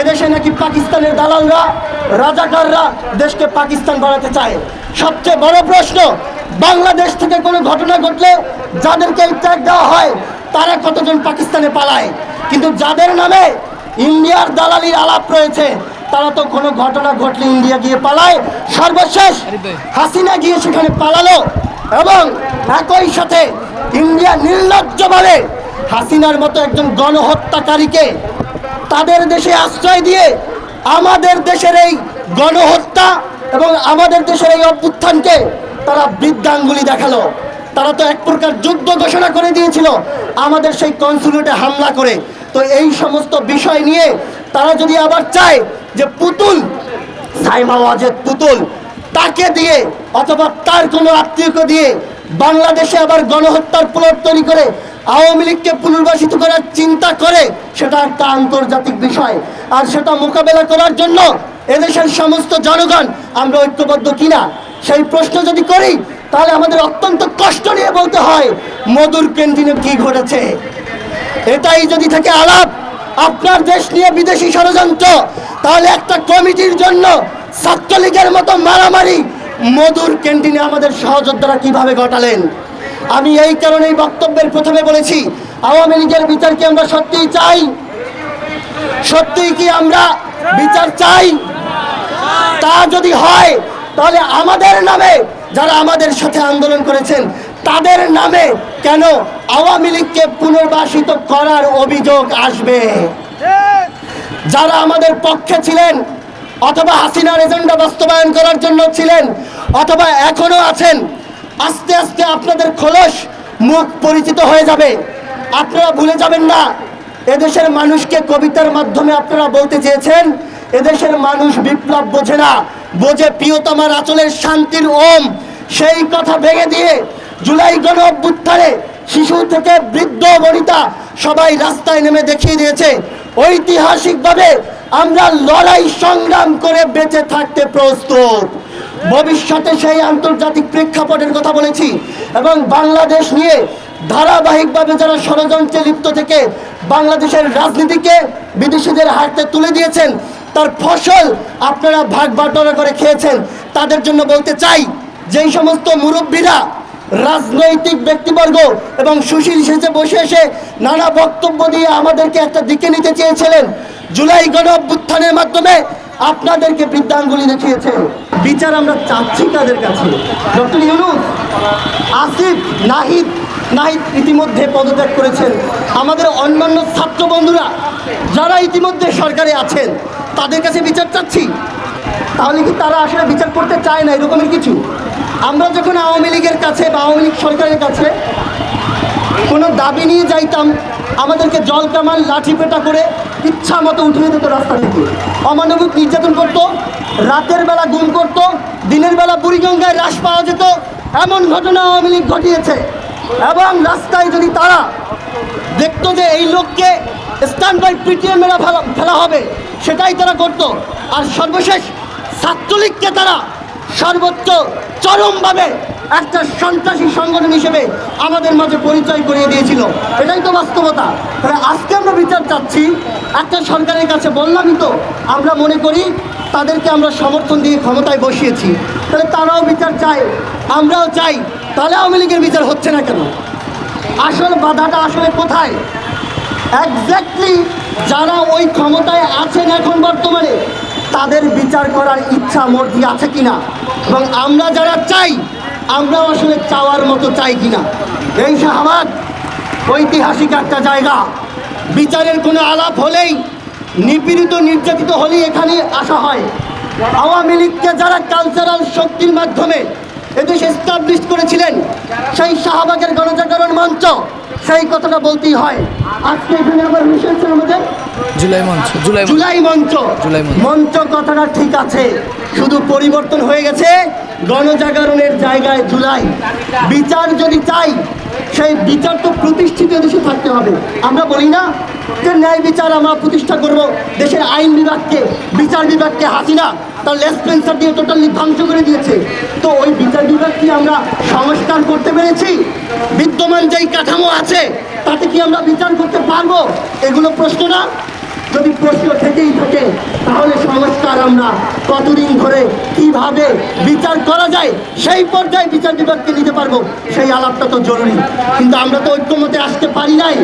এদেশে নাকি পাকিস্তানের দালালরা, রাজাকাররা দেশকে পাকিস্তান বানাতে চায়। সবচেয়ে বড় প্রশ্ন, বাংলাদেশ থেকে কোনো ঘটনা ঘটলে যাদেরকে এই দেওয়া হয়, তারা কতজন পাকিস্তানে পালায়? কিন্তু যাদের নামে ইন্ডিয়ার দালালির আলাপ রয়েছে, তারা তো কোনো ঘটনা ঘটলে ইন্ডিয়া গিয়ে পালায়। সর্বশেষ, হাসিনা গিয়ে সেখানে পালালো এবং একই সাথে ইন্ডিয়া নির্লজ্জভাবে হাসিনার মতো একজন গণহত্যাকারীকে তাদের দেশে আশ্রয় দিয়ে আমাদের দেশের এই গণহত্যা এবং আমাদের দেশের এই অভ্যুত্থানকে তারা বৃদ্ধাঙ্গুলি দেখাল। তারা তো এক প্রকার যুদ্ধ ঘোষণা করে দিয়েছিল, আমাদের সেই কনসুলেটে হামলা করে। তো এই সমস্ত বিষয় নিয়ে তারা যদি আবার চায় যে পুতুল, সাইমা ওয়াজেদ পুতুল, তাকে দিয়ে অথবা তার কোনো আত্মীয়কে দিয়ে বাংলাদেশে আবার গণহত্যার প্লট তৈরি করে আওয়ামী লীগকে পুনর্বাসিত করার চিন্তা করে সেটা একটা আন্তর্জাতিক বিষয়। আর সেটা মোকাবেলা করার জন্য এদেশের সমস্ত জনগণ আমরা ঐক্যবদ্ধ কিনা, সেই প্রশ্ন যদি করি, তাহলে আমাদের অত্যন্ত কষ্ট নিয়ে বলতে হয়, মধুর ক্যান্টিনে কি ঘটেছে? এটাই যদি থাকে আলাপ, আপনার দেশ নিয়ে বিদেশি ষড়যন্ত্র, তাহলে একটা কমিটির জন্য ছাত্রলীগের মতো মারামারি মধুর ক্যান্টিনে আমাদের সহযোদ্ধারা কীভাবে ঘটালেন? আমি এই কারণেই বক্তব্যের প্রথমে বলেছি, আওয়ামী লীগের বিচার কি আমরা সত্যিই চাই? সত্যিই কি আমরা বিচার চাই? তা যদি হয়, তাহলে আমাদের নামে যারা আমাদের সাথে আন্দোলন করেছেন, তাদের নামে কেন আওয়ামী লীগকে পুনর্বাসিত করার অভিযোগ আসবে? যারা আমাদের পক্ষে ছিলেন, অথবা হাসিনার এজেন্ডা বাস্তবায়ন করার জন্য ছিলেন, অথবা এখনও আছেন আস্তে আস্তে আপনাদের খোলস মুখ পরিচিত হয়ে যাবে। আপনারা ভুলে যাবেন না, এদেশের মানুষকে কবিতার মাধ্যমে আপনারা বলতে চেয়েছেন, এদেশের মানুষ বিপ্লব বোঝে না, বোঝে প্রিয়তমার আচলের শান্তির ওম। সেই কথা ভেঙে দিয়ে জুলাই গণ অভ্যুত্থানে শিশু থেকে বৃদ্ধ বনিতা সবাই রাস্তায় নেমে দেখিয়ে দিয়েছে, ঐতিহাসিকভাবে আমরা লড়াই সংগ্রাম করে বেঁচে থাকতে প্রস্তুত। ভবিষ্যতে সেই আন্তর্জাতিক প্রেক্ষাপটের কথা বলেছি এবং বাংলাদেশ নিয়ে ধারাবাহিকভাবে যারা ষড়যন্ত্রে লিপ্ত থেকে বাংলাদেশের রাজনীতিকে বিদেশিদের হাতে তুলে দিয়েছেন, তার ফসল আপনারা ভাগ বাটোয়ারা করে খেয়েছেন। তাদের জন্য বলতে চাই, যেই সমস্ত মুরব্বীরা রাজনৈতিক ব্যক্তিবর্গ এবং সুশীল সেজে বসে এসে নানা বক্তব্য দিয়ে আমাদেরকে একটা দিকে নিতে চেয়েছিলেন, জুলাই গণ মাধ্যমে আপনাদেরকে বৃদ্ধাঙ্গুলি দেখিয়েছে। বিচার আমরা চাচ্ছি তাদের কাছে? ডক্টর ইউনুস, আসিফ, নাহিদ নাহিদ ইতিমধ্যে পদত্যাগ করেছেন। আমাদের অন্যান্য ছাত্র বন্ধুরা, যারা ইতিমধ্যে সরকারে আছেন, তাদের কাছে বিচার চাচ্ছি। তাহলে কি তারা আসলে বিচার করতে চায় না এরকমের কিছু? আমরা যখন আওয়ামী লীগের কাছে বা আওয়ামী লীগ সরকারের কাছে কোনো দাবি নিয়ে যাইতাম, আমাদেরকে জল কামান, লাঠি পেটা করে ইচ্ছা মতো উঠিয়ে দিত রাস্তা থেকে অমানবিক নির্যাতন করতো, রাতের বেলা গুম করতো, দিনের বেলা বুড়িগঙ্গায় হ্রাস পাওয়া যেত, এমন ঘটনা আওয়ামী লীগ ঘটিয়েছে। এবং রাস্তায় যদি তারা দেখতো যে এই লোককে স্ট্যান্ড বাই মেরা ফেলা ফেলা হবে, সেটাই তারা করতো। আর সর্বশেষ ছাত্রলীগকে তারা সর্বোচ্চ চরমভাবে একটা সন্ত্রাসী সংগঠন হিসেবে আমাদের মাঝে পরিচয় করিয়ে দিয়েছিল। এটাই তো বাস্তবতা। তাহলে আজকে আমরা বিচার চাচ্ছি, একটা সরকারের কাছে বললামই তো, আমরা মনে করি তাদেরকে আমরা সমর্থন দিয়ে ক্ষমতায় বসিয়েছি। তাহলে তারাও বিচার চায়, আমরাও চাই, তাহলে আওয়ামী লীগের বিচার হচ্ছে না কেন? আসল বাধাটা আসলে কোথায়? একজ্যাক্টলি যারা ওই ক্ষমতায় আছেন এখন বর্তমানে, তাদের বিচার করার ইচ্ছা, মর্জি আছে কিনা? এবং আমরা যারা চাই আমরাও আসলে চাওয়ার মতো চাই কিনা। এই শাহবাগ ঐতিহাসিক একটা জায়গা। বিচারের কোনো আলাপ হলেই নিপীড়িত নির্যাতিত হলেই এখানে আসা হয়। আওয়ামী লীগকে যারা কালচারাল শক্তির মাধ্যমে এদেশে এস্টাবলিশ করেছিলেন সেই শাহবাগের গণজাগরণ মঞ্চ সেই কথাটা বলতেই হয়। আজকে এখানে আবার মিশেছে আমাদের? জুলাই মঞ্চ জুলাই মঞ্চ। জুলাই মঞ্চ। জুলাই মঞ্চ। মঞ্চ কথাটা ঠিক আছে শুধু পরিবর্তন হয়ে গেছে গণজাগরণের জায়গায় জুলাই। বিচার যদি চাই, সেই বিচার তো প্রতিষ্ঠিত দেশে থাকতে হবে। আমরা বলি না যে ন্যায় বিচার আমরা প্রতিষ্ঠা করব। দেশের আইন বিভাগকে, বিচার বিভাগকে হাসিনা তার লেসপেন্সার দিয়ে টোটালি ধ্বংস করে দিয়েছে। তো ওই বিচার বিভাগ কি আমরা সংস্কার করতে পেরেছি? বিদ্যমান যেই কাঠামো আছে, তাতে কি আমরা বিচার করতে পারব? এগুলো প্রশ্ন না। যদি প্রশ্ন থেকেই থাকে, তাহলে সংস্কার আমরা কতদিন ধরে কীভাবে বিচার করা যায়, সেই পর্যায়ে বিচার বিভাগকে নিতে পারব, সেই আলাপটা তো জরুরি। কিন্তু আমরা তো ঐক্যমতে আসতে পারি নাই।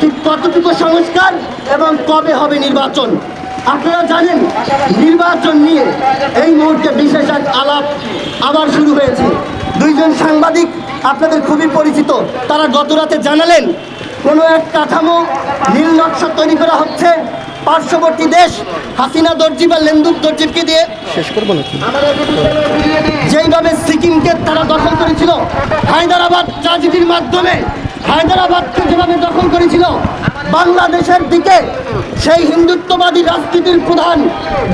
ঠিক কতটুকু সংস্কার এবং কবে হবে নির্বাচন? আপনারা জানেন, নির্বাচন নিয়ে এই মুহূর্তে বিশেষ এক আলাপ আবার শুরু হয়েছে। দুইজন সাংবাদিক আপনাদের খুবই পরিচিত, তারা গত রাতে জানালেন, কোনো এক কাঠামো নীল নকশা তৈরি করা হচ্ছে পার্শ্ববর্তী দেশ হাসিনা দর্জি বা লেন্দুক দর্জিকে দিয়ে শেষ করব নাকি? যেইভাবে সিকিমকে তারা দখল করেছিল হায়দ্রাবাদ ট্রাজেডির মাধ্যমে হায়দ্রাবাদকে যেভাবে দখল করেছিল বাংলাদেশের দিকে সেই হিন্দুত্ববাদী রাজনীতির প্রধান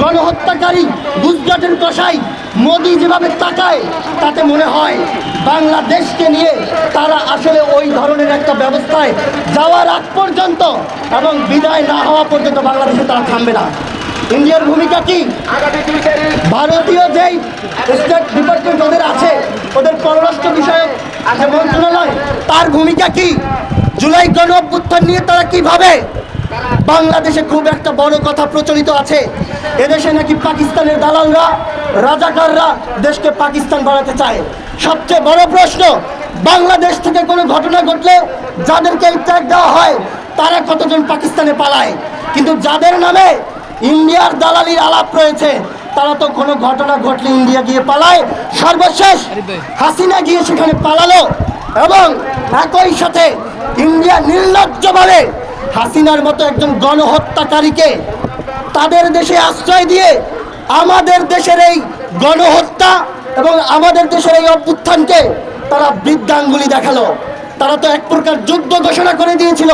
গণহত্যাকারী গুজরাটের কষাই মোদি যেভাবে তাকায়, তাতে মনে হয় বাংলাদেশকে নিয়ে তারা আসলে ওই ধরনের একটা ব্যবস্থায় যাওয়ার আগ পর্যন্ত এবং বিদায় না হওয়া পর্যন্ত বাংলাদেশে তারা থামবে না। ইন্ডিয়ার ভূমিকা কি? ভারতীয় যেই স্টেট ডিপার্টমেন্ট ওদের আছে, ওদের পররাষ্ট্র বিষয়ক মন্ত্রণালয়, তার ভূমিকা কি? জুলাই গণ নিয়ে তারা কীভাবে বাংলাদেশে খুব একটা বড় কথা প্রচলিত আছে। এদেশে নাকি পাকিস্তানের দালালরা, রাজাকাররা দেশকে পাকিস্তান বানাতে চায়। সবচেয়ে বড় প্রশ্ন, বাংলাদেশ থেকে কোনো ঘটনা ঘটলে যাদেরকে এই দেওয়া হয়, তারা কতজন পাকিস্তানে পালায়? কিন্তু যাদের নামে ইন্ডিয়ার দালালির আলাপ রয়েছে, তারা তো কোনো ঘটনা ঘটলে ইন্ডিয়া গিয়ে পালায়। সর্বশেষ, হাসিনা গিয়ে সেখানে পালালো এবং একই সাথে ইন্ডিয়া নির্লজ্জভাবে হাসিনার মতো একজন গণহত্যাকারীকে তাদের দেশে আশ্রয় দিয়ে আমাদের দেশের এই গণহত্যা এবং আমাদের দেশের এই অভ্যুত্থানকে তারা বৃদ্ধাঙ্গুলি দেখাল। তারা তো এক প্রকার যুদ্ধ ঘোষণা করে দিয়েছিল,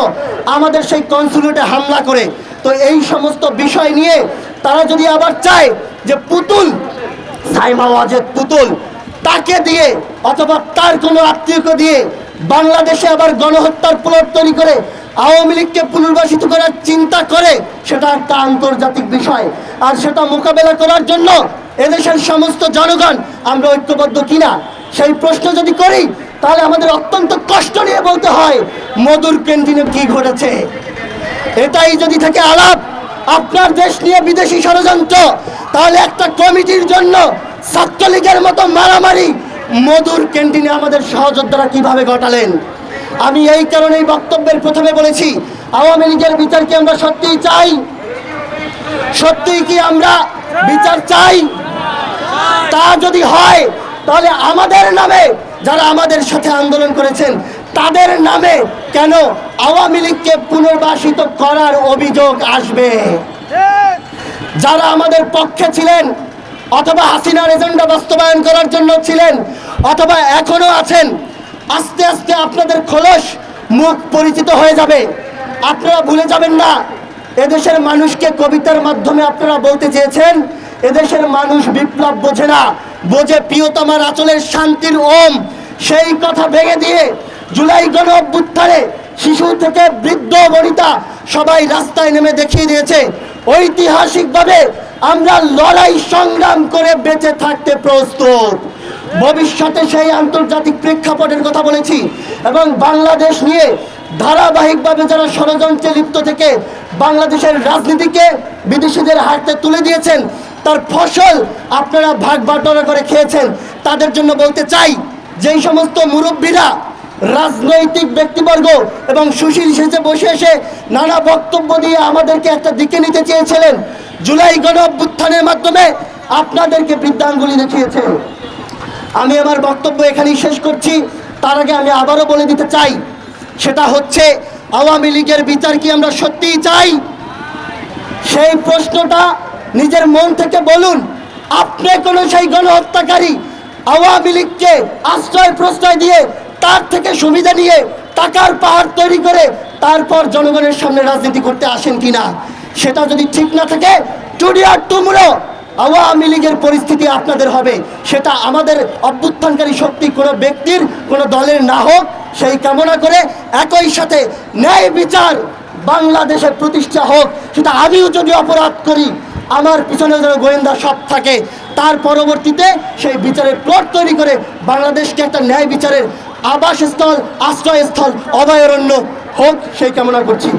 আমাদের সেই কনসুলেটে হামলা করে। তো এই সমস্ত বিষয় নিয়ে তারা যদি আবার চায় যে পুতুল, সাইমা ওয়াজেদ পুতুল, তাকে দিয়ে অথবা তার কোনো আত্মীয়কে দিয়ে বাংলাদেশে আবার গণহত্যার প্লট তৈরি করে আওয়ামী লীগকে পুনর্বাসিত করার চিন্তা করে সেটা একটা আন্তর্জাতিক বিষয়। আর সেটা মোকাবেলা করার জন্য এদেশের সমস্ত জনগণ আমরা ঐক্যবদ্ধ কিনা, সেই প্রশ্ন যদি করি, তাহলে আমাদের অত্যন্ত কষ্ট নিয়ে বলতে হয়, মধুর ক্যান্টিনে কি ঘটেছে? এটাই যদি থাকে আলাপ, আপনার দেশ নিয়ে বিদেশি ষড়যন্ত্র, তাহলে একটা কমিটির জন্য ছাত্রলীগের মতো মারামারি মধুর ক্যান্টিনে আমাদের সহযোদ্ধারা কীভাবে ঘটালেন? আমি এই কারণে বক্তব্যের প্রথমে বলেছি, আওয়ামী লীগের বিচার কি আমরা সত্যিই চাই? সত্যিই কি আমরা বিচার চাই? তা যদি হয়, তাহলে আমাদের নামে যারা আমাদের সাথে আন্দোলন করেছেন, তাদের নামে কেন আওয়ামী লীগকে পুনর্বাসিত করার অভিযোগ আসবে? যারা আমাদের পক্ষে ছিলেন, অথবা হাসিনার এজেন্ডা বাস্তবায়ন করার জন্য ছিলেন, অথবা এখনও আছেন আস্তে আস্তে আপনাদের খোলস মুখ পরিচিত হয়ে যাবে। আপনারা ভুলে যাবেন না, এদেশের মানুষকে কবিতার মাধ্যমে আপনারা বলতে চেয়েছেন, এদেশের মানুষ বিপ্লব বোঝে না, বোঝে প্রিয়তমার আচলের শান্তির ওম। সেই কথা ভেঙে দিয়ে জুলাই গণ অভ্যুত্থানে শিশু থেকে বৃদ্ধ বনিতা সবাই রাস্তায় নেমে দেখিয়ে দিয়েছে, ঐতিহাসিকভাবে আমরা লড়াই সংগ্রাম করে বেঁচে থাকতে প্রস্তুত। ভবিষ্যতে সেই আন্তর্জাতিক প্রেক্ষাপটের কথা বলেছি এবং বাংলাদেশ নিয়ে ধারাবাহিকভাবে যারা ষড়যন্ত্রে লিপ্ত থেকে বাংলাদেশের রাজনীতিকে বিদেশিদের হাতে তুলে দিয়েছেন, তার ফসল আপনারা ভাগ বাটোয়ারা করে খেয়েছেন। তাদের জন্য বলতে চাই যেই সমস্ত মুরব্বীরা, রাজনৈতিক ব্যক্তিবর্গ এবং সুশীল সেজে বসে এসে নানা বক্তব্য দিয়ে আমাদেরকে একটা দিকে নিতে চেয়েছিলেন। জুলাই গণ মাধ্যমে আপনাদেরকে বৃদ্ধাঙ্গুলি দেখিয়েছে। আমি আমার বক্তব্য এখানেই শেষ করছি। তার আগে আমি আবারও বলে দিতে চাই, সেটা হচ্ছে আওয়ামী লীগের বিচার কি আমরা সত্যিই চাই? সেই প্রশ্নটা নিজের মন থেকে বলুন, আপনি কোনো সেই গণহত্যাকারী আওয়ামী লীগকে আশ্রয় প্রশ্রয় দিয়ে তার থেকে সুবিধা নিয়ে টাকার পাহাড় তৈরি করে তারপর জনগণের সামনে রাজনীতি করতে আসেন কিনা, সেটা যদি ঠিক না থাকে টুডিয়ার টুমরো আওয়ামী লীগের পরিস্থিতি আপনাদের হবে। সেটা আমাদের অভ্যুত্থানকারী শক্তি কোনো ব্যক্তির, কোনো দলের না হোক, সেই কামনা করে একই সাথে ন্যায় বিচার বাংলাদেশে প্রতিষ্ঠা হোক। সেটা আমিও যদি অপরাধ করি, আমার পিছনে যেন গোয়েন্দা সব থাকে, তার পরবর্তীতে সেই বিচারের প্লট তৈরি করে বাংলাদেশকে একটা ন্যায় বিচারের আবাসস্থল, আশ্রয়স্থল, অভয়ারণ্য হোক, সেই কামনা করছি।